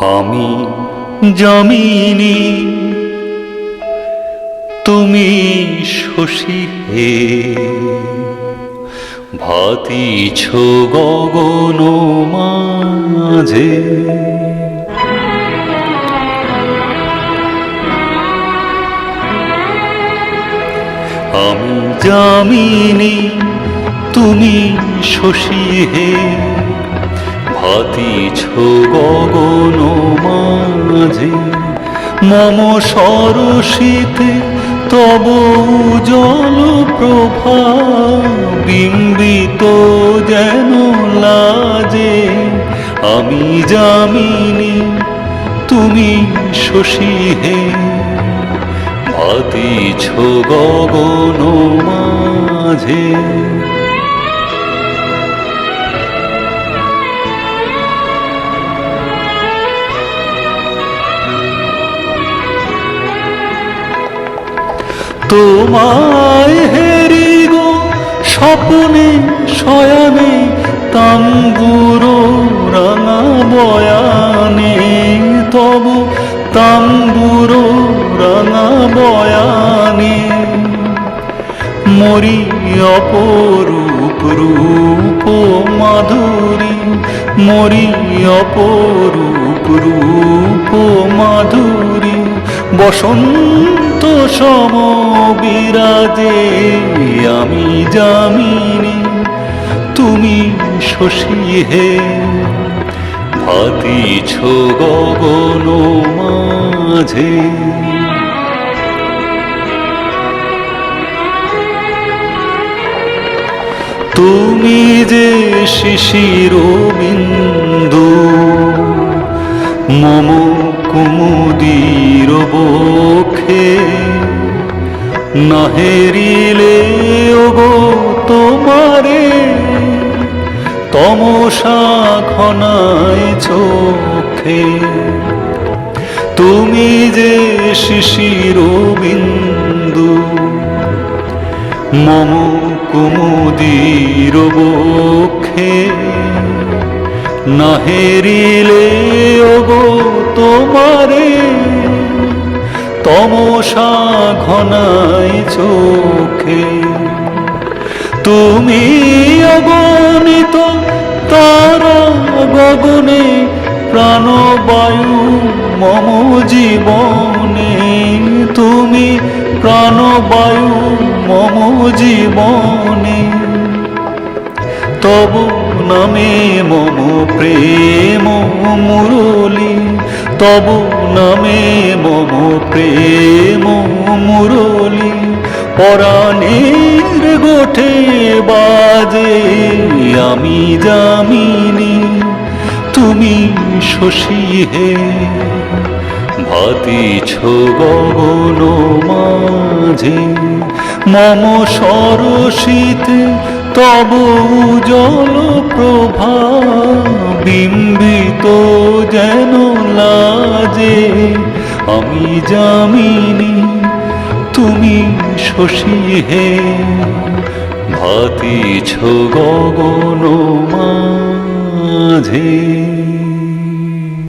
আমি জমিনি তুমি শশী হে। ভাতিছ গগন মাঝে। আমি জামিনী তুমি শশী হে। ভাতিছ গগন মাঝে, মম সরসিতে তব জল প্রভা বিম্বিত যেন লাজে। আমি জামিনী তুমি শশী হে। ভাতিছ গগন মাঝে তোমায় হেরি গো, স্বপ্নে, শয়ানে তাম্বুরো রাঙা বয়ানে, তব তাম্বুরো রাঙা বয়ানে। মরি অপরূপ রূপ মাধুরী, মরি অপরূপ রূপ মাধুরী। বসন্ত সম বিরাজে আমি জামিনী তুমি শশী হে। ভাতিছ গগন মাঝে। তুমি যে শিশির বিন্দু নাহেরিলে ওগো তোমারে। তমসা ঘনায় চোখে। তুমি যে শিশির বিন্দু, মম কুমুদির বক্ষে। নাহেরিলে ওগো তোমারে। তমসা ঘনাই চোখে। তুমি অগণিত তারা গগনে প্রাণবায়ু মম জীবনে। তুমি প্রাণবায়ু মম জীবনে। তব নামে মম প্রেম মুরলি, তব নামে প্রেম মুরলি, পরাণের গোঠে বাজে আমি জামিনী তুমি শশী হে, ভাতিছ গগন মাঝে, মম সরসিতে তব জল প্রভা, বিম্বিত যেন লাজে। আমি জামিনী তুমি শশী হে। ভাতিছ গগন মাঝে।